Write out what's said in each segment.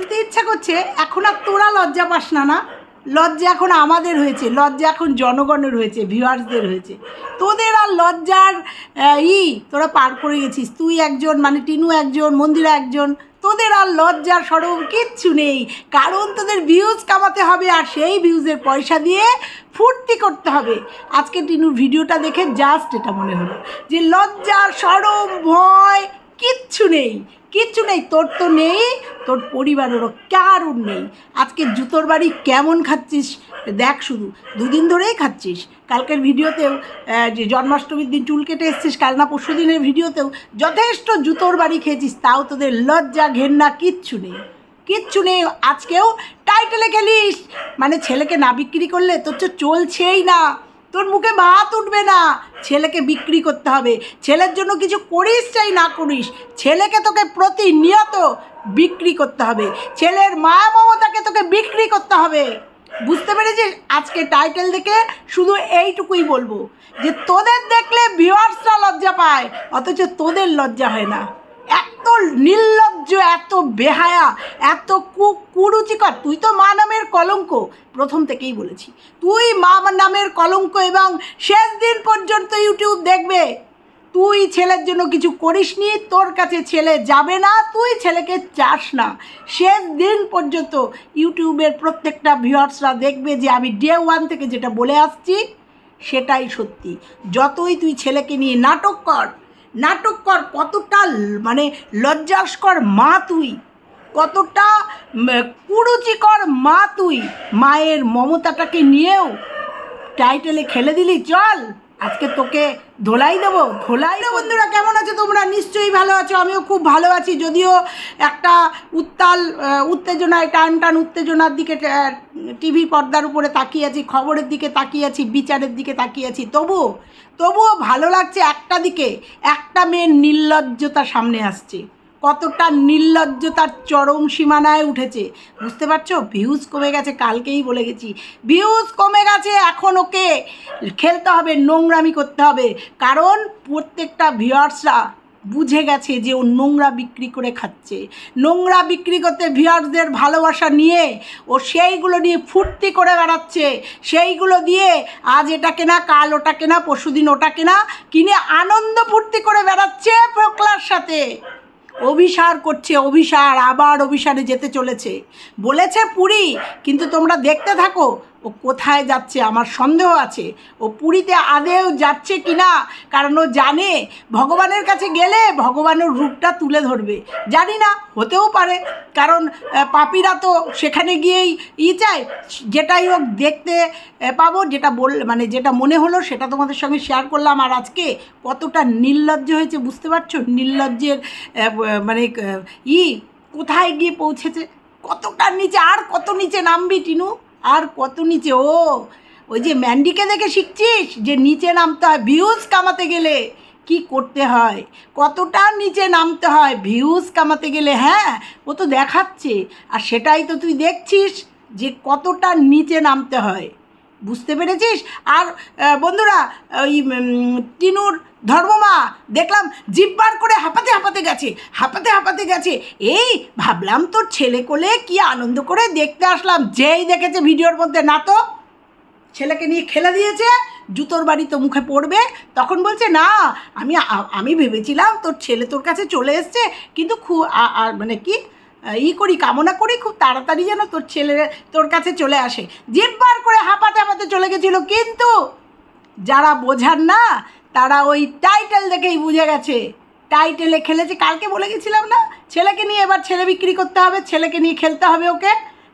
বলতে ইচ্ছা করছে, এখন আর তোরা লজ্জা পাস না না? লজ্জা এখন আমাদের হয়েছে, লজ্জা এখন জনগণের হয়েছে, ভিউয়ার্সদের হয়েছে। তোদের আর লজ্জার ই, তোরা পার করে গেছিস, তুই একজন মানে টিনু একজন, মন্দিরা একজন, তোদের আর লজ্জার সরম কিচ্ছু নেই, কারণ তোদের ভিউজ কামাতে হবে আর সেই ভিউজের পয়সা দিয়ে ফুর্তি করতে হবে। আজকে টিনুর ভিডিওটা দেখে জাস্ট এটা মনে হলো, যে লজ্জার সরম ভয় কিচ্ছু নেই। কিচ্ছু নেই, তোর তো নেই, তোর পরিবারেরও কারুর নেই। আজকে জুতোর বাড়ি কেমন খাচ্ছিস? দেখ শুধু, দুদিন ধরেই খাচ্ছিস। কালকের ভিডিওতেও যে জন্মাষ্টমীর দিন চুল কেটে এসছিস, কাল না পরশু দিনের ভিডিওতেও যথেষ্ট জুতোর বাড়ি খেয়েছিস, তাও তোদের লজ্জা, ঘেন্না, কিচ্ছু নেই। কিচ্ছু নেই, আজকেও টাইটেলে খেলিস। মানে ছেলেকে না বিক্রি করলে তোর চলছেই না। তোর মুখে ভাত উঠবে না। ছেলেকে বিক্রি করতে হবে। ছেলের জন্য কিছু করিস চাই না করিস। ছেলেকে তোকে প্রতিনিয়ত বিক্রি করতে হবে। ছেলের মায়া মমতাকে তোকে বিক্রি করতে হবে। বুঝতে পেরেছিস? আজকে টাইটেল দেখে শুধু এইটুকুই বলব। যে তোদের দেখলে ভিউয়ার্সরা লজ্জা পায়, অথচ তোদের লজ্জা হয় না। এত নির্লজ্জ, এত বেহায়া, এত কু কুরুচিকর। তুই তো মা নামের কলঙ্ক, প্রথম থেকেই বলেছি। তুই মা নামের কলঙ্ক এবং শেষ দিন পর্যন্ত ইউটিউব দেখবে। তুই ছেলের জন্য কিছু করিসনি, তোর কাছে ছেলে যাবে না, তুই ছেলেকে চাস না। শেষ দিন পর্যন্ত ইউটিউবের প্রত্যেকটা ভিউয়ার্সরা দেখবে যে আমি ডে ওয়ান থেকে যেটা বলে আসছি, সেটাই সত্যি। যতই তুই ছেলেকে নিয়ে নাটক কর নাটক কর কতটা মানে লজ্জাস্কর মা তুই? কতটা কুরুচিকর মা তুই? মায়ের মমতাটাকে নিয়েও টাইটেলে খেলে দিলি? চল! আজকে তোকে ধোলাই দেবো? ধোলাই বন্ধুরা, কেমন আছো তোমরা? নিশ্চয়ই ভালো আছো। আমিও খুব ভালো আছি। যদিও একটা উত্তাল উত্তেজনায়, টান টান উত্তেজনার দিকে টিভি পর্দার উপরে তাকিয়ে আছি, খবরের দিকে তাকিয়ে আছি, বিচারের দিকে তাকিয়ে আছি। তবুও তবুও ভালো লাগছে একটা দিকে, একটা মেয়ের নির্লজ্জতা সামনে আসছে। কতটা নির্লজ্জতার চরম সীমানায় উঠেছে। বুঝতে পারছ? ভিউজ কমে গেছে, কালকেই বলে গেছি। ভিউজ কমে গেছে, এখন ওকে খেলতে হবে, নোংরামি করতে হবে। কারণ প্রত্যেকটা ভিউয়ার্সরা বুঝে গেছে যে ও নোংরা বিক্রি করে খাচ্ছে। নোংরা বিক্রি করতে ভিউয়ার্সদের ভালোবাসা নিয়ে ও সেইগুলো নিয়ে ফুর্তি করে বেড়াচ্ছে। সেইগুলো দিয়ে আজ এটা কেনা, কাল ওটা কেনা, পরশুদিন ওটা কেনা, কিনে আনন্দ ফুর্তি করে বেড়াচ্ছে প্রকলার সাথে। অভিসার করছে অভিসার আবার অভিসারে যেতে চলেছে। বলেছে পুরী কিন্তু তোমরা দেখতে থাকো ও কোথায় যাচ্ছে? আমার সন্দেহ আছে। ও পুরীতে আদেও যাচ্ছে কি না কারণ ও জানে ভগবানের কাছে গেলে ভগবানের রূপটা তুলে ধরবে। জানি না, হতেও পারে। কারণ পাপিরা তো সেখানে গিয়েই ই চায়। যেটাই হোক দেখতে পাবো। যেটা বল মানে যেটা মনে হলো সেটা তোমাদের সঙ্গে শেয়ার করলাম। আর আজকে কতটা নির্লজ্জ হয়েছে বুঝতে পারছ? নির্লজ্জের মানে ই কোথায় গিয়ে পৌঁছেছে? কতটা নিচে, আর কত নিচে নামবি টিনু? আর কত নিচে, ও, ওই যে ম্যান্ডিকে দেখে শিখছিস? যে নিচে নামতে হয়, ভিউজ কামাতে গেলে কি করতে হয়? কতটা নিচে নামতে হয়, ভিউজ কামাতে গেলে হ্যাঁ ও তো দেখাচ্ছে। আর সেটাই তো তুই দেখছিস যে কতটা নিচে নামতে হয়। বুঝতে পেরেছিস? আর বন্ধুরা, ওই টিনুর ধর্মমা, দেখলাম জিব্বার করে হাঁপাতে হাঁপাতে গেছে, হাঁপাতে হাঁপাতে গেছে। এই, ভাবলাম তোর ছেলে কোলে কি আনন্দ করে দেখতে আসলাম। যেই দেখেছে ভিডিওর মধ্যে না তো ছেলেকে নিয়ে খেলে দিয়েছে, জুতোর বাড়ি তো মুখে পড়বে, তখন বলছে, না, আমি আমি ভেবেছিলাম তোর ছেলে তোর কাছে চলে এসছে, কিন্তু আর মানে কি ই করি, কামনা করি, খুব তাড়াতাড়ি যেন তোর ছেলে, তোর কাছে চলে আসে। জিব্বার করে হাঁপাতে হাঁপাতে চলে গেছিল, কিন্তু যারা বোঝার না, তারা ওই টাইটেল দেখেই বুঝে গেছে। টাইটেলে খেলেছে, কালকে বলে গেছিলাম না, ছেলেকে নিয়ে এবার ছেলে বিক্রি করতে হবে, ছেলেকে নিয়ে খেলতে হবে ওকে।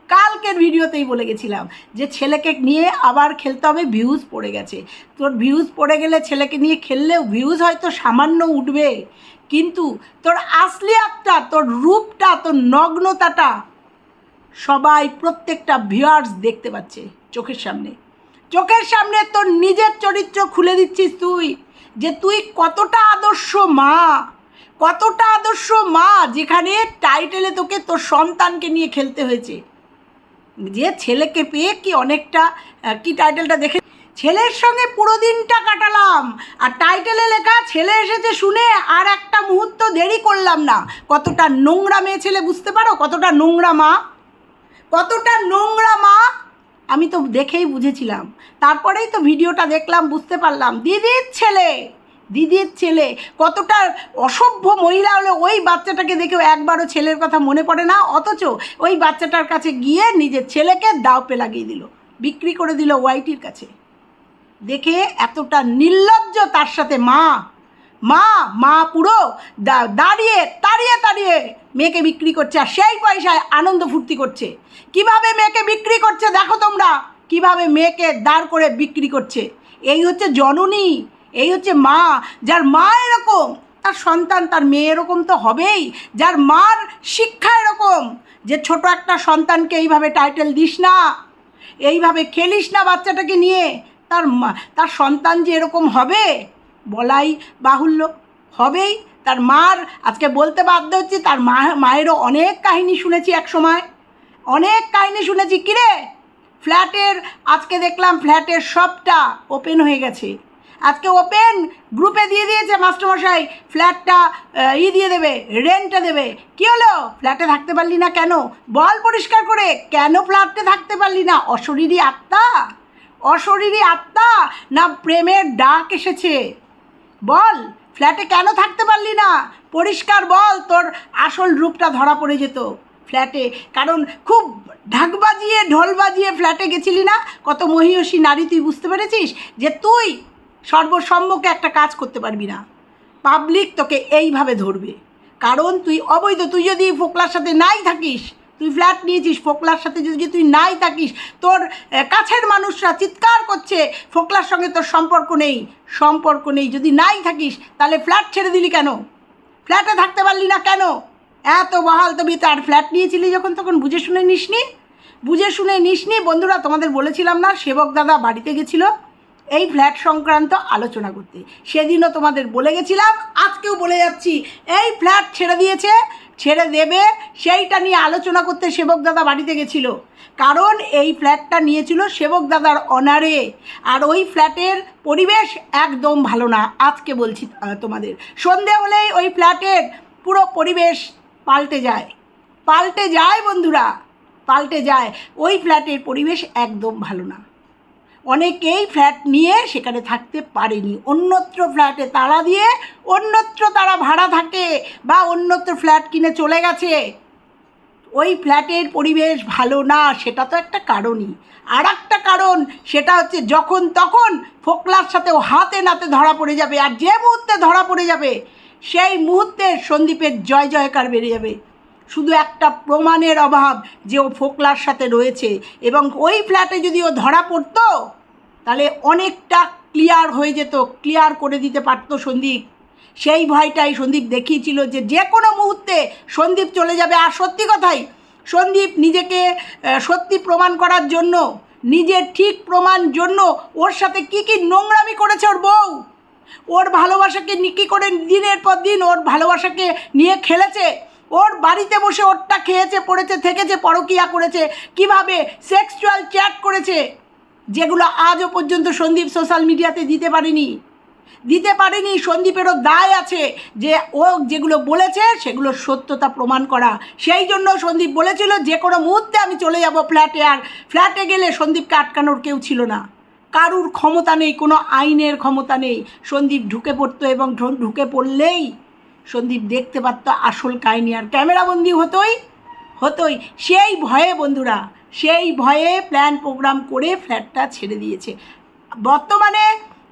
কালকের ভিডিওতেই বলে গেছিলাম যে ছেলেকে নিয়ে আবার খেলতে হবে ভিউজ পড়ে গেছে। তোর ভিউজ পড়ে গেলে ছেলেকে নিয়ে খেললেও ভিউজ হয়তো সামান্য উঠবে। কিন্তু তোর আসলি আত্মা, তোর রূপটা, তোর নগ্নতাটা সবাই প্রত্যেকটা ভিউয়ার্স দেখতে পাচ্ছে চোখের সামনে। চোখের সামনে তোর নিজের চরিত্র খুলে দিচ্ছিস তুই যে তুই কতটা আদর্শ মা, কতটা আদর্শ মা যেখানে টাইটেলে তোকে তোর সন্তানকে নিয়ে খেলতে হয়েছে। যে ছেলেকে পেয়ে কি অনেকটা কি টাইটেলটা দেখে ছেলের সঙ্গে পুরো দিনটা কাটালাম। আর টাইটেলে লেখা, ছেলে এসেছে শুনে আর একটা মুহূর্ত দেরি করলাম না। কতটা নোংরা মেয়ে ছেলে বুঝতে পারো? কতটা নোংরা মা? কতটা নোংরা মা? আমি তো দেখেই বুঝেছিলাম। তারপরেই তো ভিডিওটা দেখলাম, বুঝতে পারলাম। দিদির ছেলে দিদির ছেলে, কতটা অসভ্য মহিলা হলে ওই বাচ্চাটাকে দেখেও একবারও ছেলের কথা মনে পড়ে না? অথচ ওই বাচ্চাটার কাছে গিয়ে নিজের ছেলেকে দাও লাগিয়ে দিল, বিক্রি করে দিল ওয়াইটির কাছে। দেখে এতটা নির্লজ্জ তার সাথে মা। মা মা পুরো দাঁড়িয়ে, তাড়িয়ে তাড়িয়ে মেয়েকে বিক্রি করছে আর সেই পয়সায় আনন্দ ফুর্তি করছে। কীভাবে মেয়েকে বিক্রি করছে দেখো তোমরা। কীভাবে মেয়েকে দাঁড় করে বিক্রি করছে। এই হচ্ছে জননী, এই হচ্ছে মা, যার মা এরকম, তার সন্তান, তার মেয়ে এরকম তো হবেই। যার মার শিক্ষা এরকম, যে ছোট একটা সন্তানকে এইভাবে টাইটেল দিস না, এইভাবে খেলিস না বাচ্চাটাকে নিয়ে। তার মা, তার সন্তান যে এরকম হবে, বলাই বাহুল্য হবেই। তার মার, আজকে বলতে বাধ্য হচ্ছি, তার মা, মায়েরও অনেক কাহিনী শুনেছি এক সময়। অনেক কাহিনী শুনেছি। কিরে ফ্ল্যাটের, আজকে দেখলাম ফ্ল্যাটের সবটা ওপেন হয়ে গেছে। আজকে ওপেন গ্রুপে দিয়ে দিয়েছে মাস্টারমশাই, ফ্ল্যাটটা ই দিয়ে দেবে রেন্টে দেবে। কি হলো? ফ্ল্যাটে থাকতে পারলি না কেন? বল পরিষ্কার করে, কেন ফ্ল্যাটে থাকতে পারলি না? অশরীরী আত্মা? অশরীরী আত্মা না প্রেমের ডাক এসেছে। বল, ফ্ল্যাটে কেন থাকতে পারলি না? পরিষ্কার বল, তোর আসল রূপটা ধরা পড়ে যেত। ফ্ল্যাটে, কারণ খুব ঢাক বাজিয়ে, ঢোল বাজিয়ে ফ্ল্যাটে গেছিলি না? কত মহিষী নারী তুই বুঝতে পেরেছিস যে তুই সর্বসম্মুখে একটা কাজ করতে পারবি না। পাবলিক তোকে এইভাবে ধরবে। কারণ তুই অবৈধ, তুই যদি ফোকলার সাথে নাই থাকিস তুই ফ্ল্যাট নিয়েছিস, ফোকলার সাথে যদি তুই নাই থাকিস, তোর কাছের মানুষরা চিৎকার করছে, ফোকলার সঙ্গে তোর সম্পর্ক নেই সম্পর্ক নেই। যদি নাই থাকিস, তাহলে ফ্ল্যাট ছেড়ে দিলি কেন? ফ্ল্যাটে থাকতে পারলি না কেন? এত বহাল তবে তার ফ্ল্যাট নিয়েছিলি যখন, তখন বুঝে শুনে নিসনি? বুঝে শুনে নিসনি? বন্ধুরা, তোমাদের বলেছিলাম না, সেবক দাদা বাড়িতে গেছিল। এই ফ্ল্যাট সংক্রান্ত আলোচনা করতে। সেদিনও তোমাদের বলে গেছিলাম, আজকেও বলে যাচ্ছি। এই ফ্ল্যাট ছেড়ে দিয়েছে, ছেড়ে দেবে, সেইটা নিয়ে আলোচনা করতে সেবক দাদা বাড়িতে গেছিল। কারণ এই ফ্ল্যাটটা নিয়েছিল সেবক দাদার অনারে। আর ওই ফ্ল্যাটের পরিবেশ একদম ভালো না, আজকে বলছি তোমাদের। সন্ধে হলেই ওই ফ্ল্যাটের পুরো পরিবেশ পাল্টে যায়। পাল্টে যায় বন্ধুরা, পাল্টে যায়। ওই ফ্ল্যাটের পরিবেশ একদম ভালো না। অনেকেই ফ্ল্যাট নিয়ে সেখানে থাকতে পারেনি। অন্যত্র ফ্ল্যাটে তালা দিয়ে অন্যত্র তারা ভাড়া থাকে বা অন্যত্র ফ্ল্যাট কিনে চলে গেছে। ওই ফ্ল্যাটের পরিবেশ ভালো না, সেটা তো একটা কারণই। আর একটা কারণ, সেটা হচ্ছে যখন তখন ফোকলার সাথে ও হাতে নাতে ধরা পড়ে যাবে, আর যে মুহূর্তে ধরা পড়ে যাবে, সেই মুহূর্তে সন্দীপের জয় জয়কার বেড়ে যাবে। শুধু একটা প্রমাণের অভাব যে ও ফোকলার সাথে রয়েছে। এবং ওই ফ্ল্যাটে যদি ও ধরা পড়তো, তাহলে অনেকটা ক্লিয়ার হয়ে যেত ক্লিয়ার করে দিতে পারতো সন্দীপ। সেই ভয়টাই সন্দীপ দেখিয়েছিল যে যে কোনো মুহূর্তে সন্দীপ চলে যাবে। আর সত্যি কথাই, সন্দীপ নিজেকে সত্যি প্রমাণ করার জন্য, নিজের ঠিক প্রমাণ জন্য ওর সাথে কি কি নোংরামি করেছে ওর বউ। ওর ভালোবাসাকে নিকি করে দিনের পর দিন ওর ভালোবাসাকে নিয়ে খেলেছে। ওর বাড়িতে বসে ওরটা খেয়েছে, পড়েছে, থেকেছে, পরকিয়া করেছে। কীভাবে? সেক্সুয়াল চ্যাট করেছে। যেগুলো আজও পর্যন্ত সন্দীপ সোশ্যাল মিডিয়াতে দিতে পারেনি। দিতে পারেনি, সন্দীপেরও দায় আছে যে ও যেগুলো বলেছে, সেগুলো সত্যতা প্রমাণ করা। সেই জন্য সন্দীপ বলেছিল, যে কোনো মুহূর্তে আমি চলে যাব ফ্ল্যাটে আর ফ্ল্যাটে গেলে সন্দীপকে আটকানোর কেউ ছিল না। কারুর ক্ষমতা নেই, কোনো আইনের ক্ষমতা নেই। সন্দীপ ঢুকে পড়তো এবং ঢুকে পড়লেই সন্দীপ দেখতে পারতো আসল কাহিনী আর ক্যামেরাবন্দি হতোই হতোই। সেই ভয়ে বন্ধুরা, সেই ভয়ে প্ল্যান প্রোগ্রাম করে ফ্ল্যাটটা ছেড়ে দিয়েছে। বর্তমানে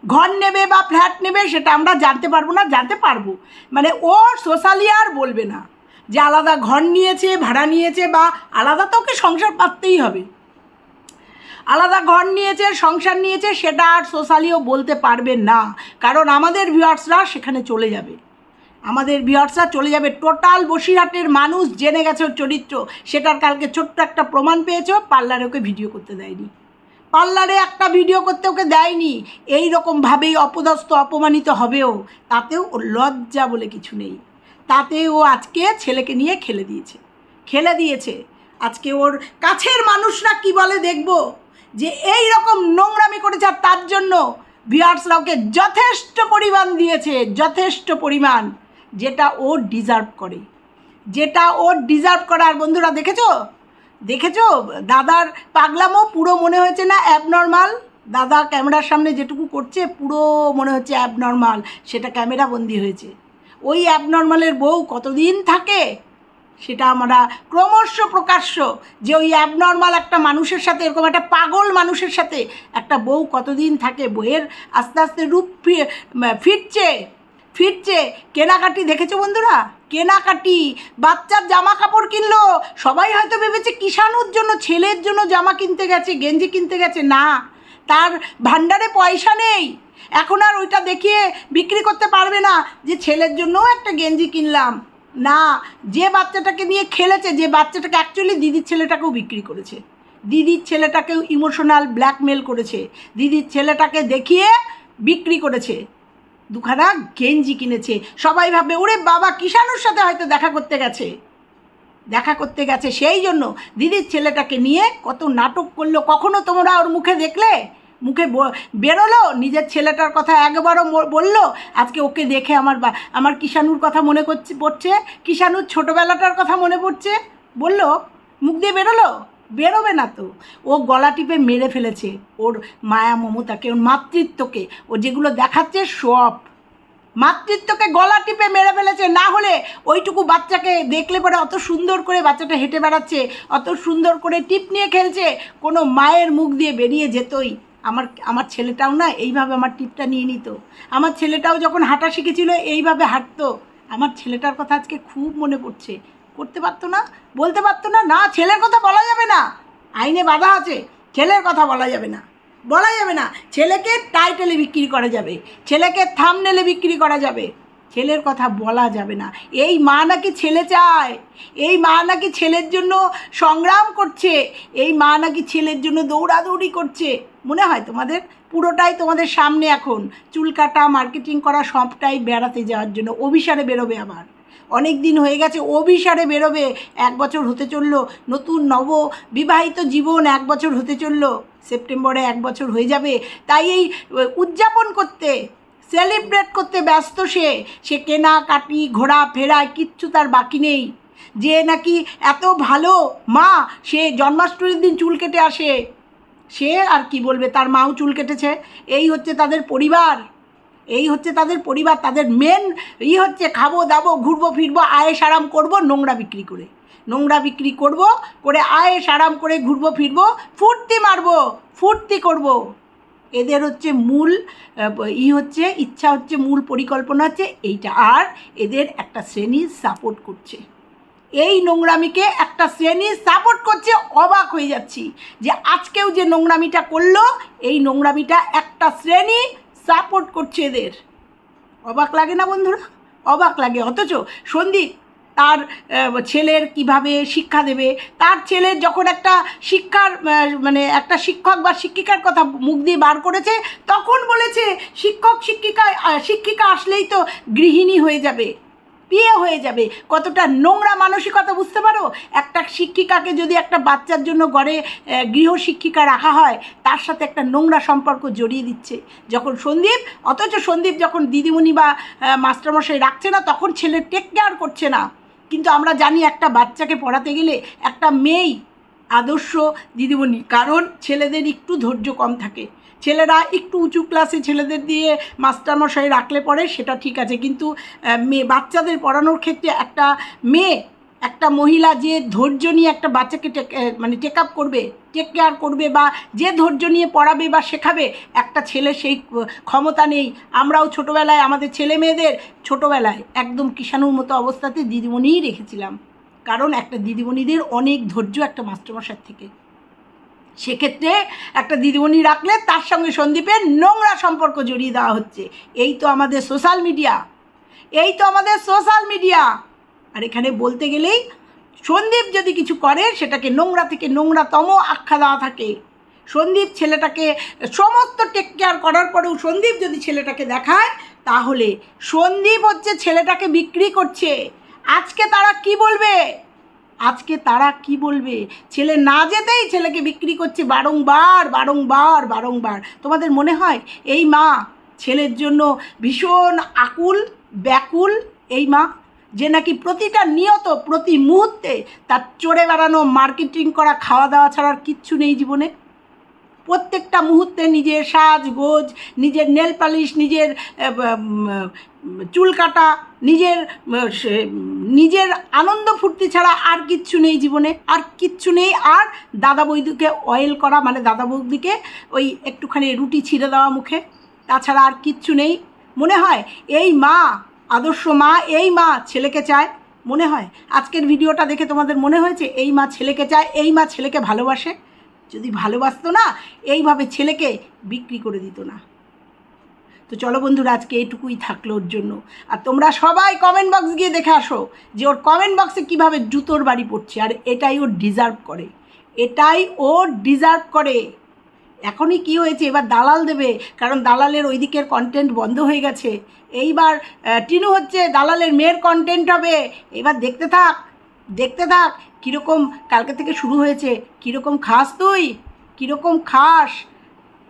ঘর নেবে বা ফ্ল্যাট নেবে সেটা আমরা জানতে পারব না, জানতে পারব। মানে ও সোশ্যালি আর বলবে না যে আলাদা ঘর নিয়েছে, ভাড়া নিয়েছে বা আলাদা তো ওকে সংসার পাততেই হবে। আলাদা ঘর নিয়েছে, সংসার নিয়েছে সেটা আর সোশ্যালিও বলতে পারবে না। কারণ আমাদের ভিউয়ার্সরা সেখানে চলে যাবে। আমাদের ভিউয়ার্সরা চলে যাবে টোটাল বসিরহাটের মানুষ জেনে গেছে ওর চরিত্র। সেটার কালকে ছোট্ট একটা প্রমাণ পেয়েছ, পার্লারে ওকে ভিডিও করতে দেয়নি। পার্লারে একটা ভিডিও করতে ওকে দেয়নি। এই রকমভাবেই অপদস্থ, অপমানিত হবেও। তাতেও ওর লজ্জা বলে কিছু নেই। তাতে ও আজকে ছেলেকে নিয়ে খেলে দিয়েছে। খেলে দিয়েছে। আজকে ওর কাছের মানুষরা কি বলে দেখব? যে এই রকম নোংরামি করেছে আর তার জন্য ভিউয়ার্সরা ওকে যথেষ্ট পরিমাণ দিয়েছে, যথেষ্ট পরিমাণ। যেটা ও ডিজার্ভ করে। যেটা ও ডিজার্ভ করে, আর বন্ধুরা দেখেছ? দেখেছ? দাদার পাগলামো পুরো মনে হয়েছে না অ্যাবনর্মাল দাদা ক্যামেরার সামনে যেটুকু করছে, পুরো মনে হচ্ছে অ্যাবনর্মাল সেটা ক্যামেরা বন্দি হয়েছে। ওই অ্যাবনর্মালের বউ কতদিন থাকে? সেটা আমরা ক্রমশ প্রকাশ্য যে ওই অ্যাবনর্মাল একটা মানুষের সাথে, এরকম একটা পাগল মানুষের সাথে একটা বউ কতদিন থাকে বইয়ের আস্তে আস্তে রূপ ফিরছে। ফিরছে। কেনাকাটি দেখেছ বন্ধুরা? কেনাকাটি। বাচ্চার জামা কাপড় কিনলো। সবাই হয়তো ভেবেছে কিষাণুর জন্য, ছেলের জন্য জামা কিনতে গেছে, গেঞ্জি কিনতে গেছে। না, তার ভাণ্ডারে পয়সা নেই। এখন আর ওইটা দেখিয়ে বিক্রি করতে পারবে না যে ছেলের জন্যও একটা গেঞ্জি কিনলাম। না, যে বাচ্চাটাকে নিয়ে খেলেছে, যে বাচ্চাটাকে অ্যাকচুয়ালি দিদির ছেলেটাকেও বিক্রি করেছে। দিদির ছেলেটাকেও ইমোশনাল ব্ল্যাকমেল করেছে। দিদির ছেলেটাকে দেখিয়ে বিক্রি করেছে। দুখানা গেঞ্জি কিনেছে। সবাই ভাবে ওরে বাবা, কিষাণুর সাথে হয়তো দেখা করতে গেছে। দেখা করতে গেছে সেই জন্য দিদির ছেলেটাকে নিয়ে কত নাটক করল। কখনো তোমরা ওর মুখে দেখলে? মুখে বেরোলো? নিজের ছেলেটার কথা একবারও বলল? আজকে ওকে দেখে আমার বা, আমার কিষাণুর কথা মনে করছে, পড়ছে? কিষাণুর ছোটোবেলাটার কথা মনে পড়ছে? বলল? মুখ দিয়ে বেরোলো? বেরোবে না তো। ও গলা টিপে মেরে ফেলেছে। ওর মায়া মমতাকে, ওর মাতৃত্বকে, ও যেগুলো দেখাচ্ছে সব। মাতৃত্বকে গলা টিপে মেরে ফেলেছে। না হলে ওইটুকু বাচ্চাকে দেখলে পরে অত সুন্দর করে বাচ্চাটা হেঁটে বেড়াচ্ছে, অত সুন্দর করে টিপ নিয়ে খেলছে, কোনো মায়ের মুখ দিয়ে বেরিয়ে যেতই। আমার আমার ছেলেটাও না এইভাবে আমার টিপটা নিয়ে নিত। আমার ছেলেটাও যখন হাঁটা শিখেছিল, এইভাবে হাঁটতো। আমার ছেলেটার কথা আজকে খুব মনে পড়ছে। করতে পারতো না, বলতে পারতো না না, ছেলের কথা বলা যাবে না। আইনে বাধা আছে, ছেলের কথা বলা যাবে না। বলা যাবে না, ছেলেকে টাইটেলে বিক্রি করা যাবে, ছেলেকে থামনেলে বিক্রি করা যাবে। ছেলের কথা বলা যাবে না। এই মা নাকি ছেলে চায়, এই মা নাকি ছেলের জন্য সংগ্রাম করছে, এই মা নাকি ছেলের জন্য দৌড়াদৌড়ি করছে। মনে হয় তোমাদের? পুরোটাই তোমাদের সামনে এখন। চুল কাটা মার্কেটিং করা, সবটাই বেড়াতে যাওয়ার জন্য। অভিসারে বেরোবে আবার। অনেক দিন হয়ে গেছে অভিসারে বেরোবে। এক বছর হতে চলল, নতুন, নব, বিবাহিত জীবন এক বছর হতে চলল। সেপ্টেম্বরে এক বছর হয়ে যাবে। তাই এই উদযাপন করতে সেলিব্রেট করতে ব্যস্ত সে। সে কেনাকাটি ঘোরা ফেরায় কিচ্ছু তার বাকি নেই। যে নাকি এত ভালো মা, সে জন্মাষ্টমীর দিন চুল কেটে আসে। সে আর কি বলবে? তার মাও চুল কেটেছে, এই হচ্ছে তাদের পরিবার, এই হচ্ছে তাদের পরিবার, তাদের মেন ই হচ্ছে খাব, দাবো, ঘুরবো, ফিরবো, আয়েস আরাম করব, নোংরা বিক্রি করে। নোংরা বিক্রি করব, করে আয়েস আরাম করে ঘুরবো, ফিরবো, ফুর্তি মারবো, ফুর্তি করব। এদের হচ্ছে মূল ই হচ্ছে, ইচ্ছা হচ্ছে, মূল পরিকল্পনা হচ্ছে এইটা। আর এদের একটা শ্রেণি সাপোর্ট করছে। এই নোংরামিকে একটা শ্রেণি সাপোর্ট করছে, অবাক হয়ে যাচ্ছি যে আজকেও যে নোংরামিটা করল, এই নোংরামিটা একটা শ্রেণি সাপোর্ট করছে এদের। অবাক লাগে না বন্ধুরা? অবাক লাগে। অথচ সন্দীপ তার ছেলের কীভাবে শিক্ষা দেবে? তার ছেলের যখন একটা শিক্ষার মানে একটা শিক্ষক বা শিক্ষিকার কথা মুখ দিয়ে বার করেছে, তখন বলেছে, শিক্ষক শিক্ষিকা শিক্ষিকা আসলেই তো গৃহিণী হয়ে যাবে। বিয়ে হয়ে যাবে। কতটা নোংরা মানসিকতা বুঝতে পারো? একটা শিক্ষিকাকে যদি একটা বাচ্চার জন্য ঘরে আহ, গৃহশিক্ষিকা রাখা হয় তার সাথে একটা নোংরা সম্পর্ক জড়িয়ে দিচ্ছে। যখন সন্দীপ অথচ সন্দীপ যখন দিদিমণি বা মাস্টারমশাই রাখছে না তখন ছেলে টেক কেয়ার করছে না। কিন্তু আমরা জানি একটা বাচ্চাকে পড়াতে গেলে একটা মেয়েই আদর্শ দিদিমণি। কারণ ছেলেদের একটু ধৈর্য কম থাকে। ছেলেরা একটু উঁচু ক্লাসে ছেলেদের দিয়ে মাস্টারমশাই রাখলে পরে সেটা ঠিক আছে। কিন্তু মেয়ে, বাচ্চাদের পড়ানোর ক্ষেত্রে একটা মেয়ে, একটা মহিলা যে ধৈর্য নিয়ে একটা বাচ্চাকে মানে টেক আপ করবে টেক কেয়ার করবে বা যে ধৈর্য নিয়ে পড়াবে বা শেখাবে, একটা ছেলে সেই ক্ষমতা নেই। আমরাও ছোটোবেলায় আমাদের ছেলে মেয়েদের ছোটোবেলায় একদম কিষাণুর মতো অবস্থাতে দিদিমণিই রেখেছিলাম। কারণ একটা দিদিমণিদের অনেক ধৈর্য একটা মাস্টারমশার থেকে। সেক্ষেত্রে একটা দিদিমণি রাখলে তার সঙ্গে সন্দীপের নোংরা সম্পর্ক জড়িয়ে দেওয়া হচ্ছে। এই তো আমাদের সোশ্যাল মিডিয়া এই তো আমাদের সোশ্যাল মিডিয়া আর এখানে বলতে গেলেই সন্দীপ যদি কিছু করে, সেটাকে নোংরা থেকে নোংরাতম আখ্যা দেওয়া থাকে। সন্দীপ ছেলেটাকে সমস্ত টেক কেয়ার করার পরেও সন্দীপ যদি ছেলেটাকে দেখায়, তাহলে সন্দীপ হচ্ছে ছেলেটাকে বিক্রি করছে। আজকে তারা কি বলবে? আজকে তারা কি বলবে? ছেলে না যেতেই ছেলেকে বিক্রি করছে বারংবার বারংবার বারংবার। তোমাদের মনে হয় এই মা ছেলের জন্য ভীষণ আকুল, ব্যাকুল এই মা? যে নাকি প্রতিটা নিয়ত, প্রতি মুহূর্তে তার চড়ে বেড়ানো, মার্কেটিং করা খাওয়া দাওয়া ছাড়া আর কিচ্ছু নেই জীবনে? প্রত্যেকটা মুহূর্তে নিজের সাজ, গোজ, নিজের নেল পালিশ, নিজের চুল কাটা, নিজের নিজের আনন্দ ফুর্তি ছাড়া আর কিচ্ছু নেই জীবনে। আর কিচ্ছু নেই। আর দাদা বৌদিকে অয়েল করা মানে দাদা বৌদিকে ওই একটুখানি রুটি ছিঁড়ে দেওয়া মুখে। তাছাড়া আর কিচ্ছু নেই। মনে হয় এই মা, আদর্শ মা, এই মা ছেলেকে চায়। মনে হয়। আজকের ভিডিওটা দেখে তোমাদের মনে হয়েছে, এই মা ছেলেকে চায়, এই মা ছেলেকে ভালোবাসে? যদি ভালোবাসতো না, এইভাবে ছেলেকে বিক্রি করে দিত না। তো চলো বন্ধুরা, আজকে এইটুকুই থাকল ওর জন্য। আর তোমরা সবাই কমেন্ট বক্স গিয়ে দেখে আসো যে ওর কমেন্ট বক্সে কীভাবে জুতোর বাড়ি পড়ছে আর এটাই ও ডিজার্ভ করে। এটাই ও ডিজার্ভ করে। এখনই কি হয়েছে? এবার দালাল দেবে, কারণ দালালের ওই দিকের কন্টেন্ট বন্ধ হয়ে গেছে। এইবার টিনু হচ্ছে দালালের মেয়ের কন্টেন্ট হবে। এবার দেখতে থাক দেখতে থাক, কীরকম কালকে থেকে শুরু হয়েছে, কীরকম খাস তুই, কীরকম খাস।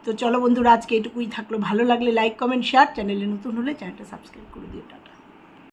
তো চলো বন্ধুরা, আজকে এটুকুই থাকল। ভালো লাগলে লাইক কমেন্ট শেয়ার চ্যানেলে নতুন হলে চ্যানেলটা সাবস্ক্রাইব করে দিও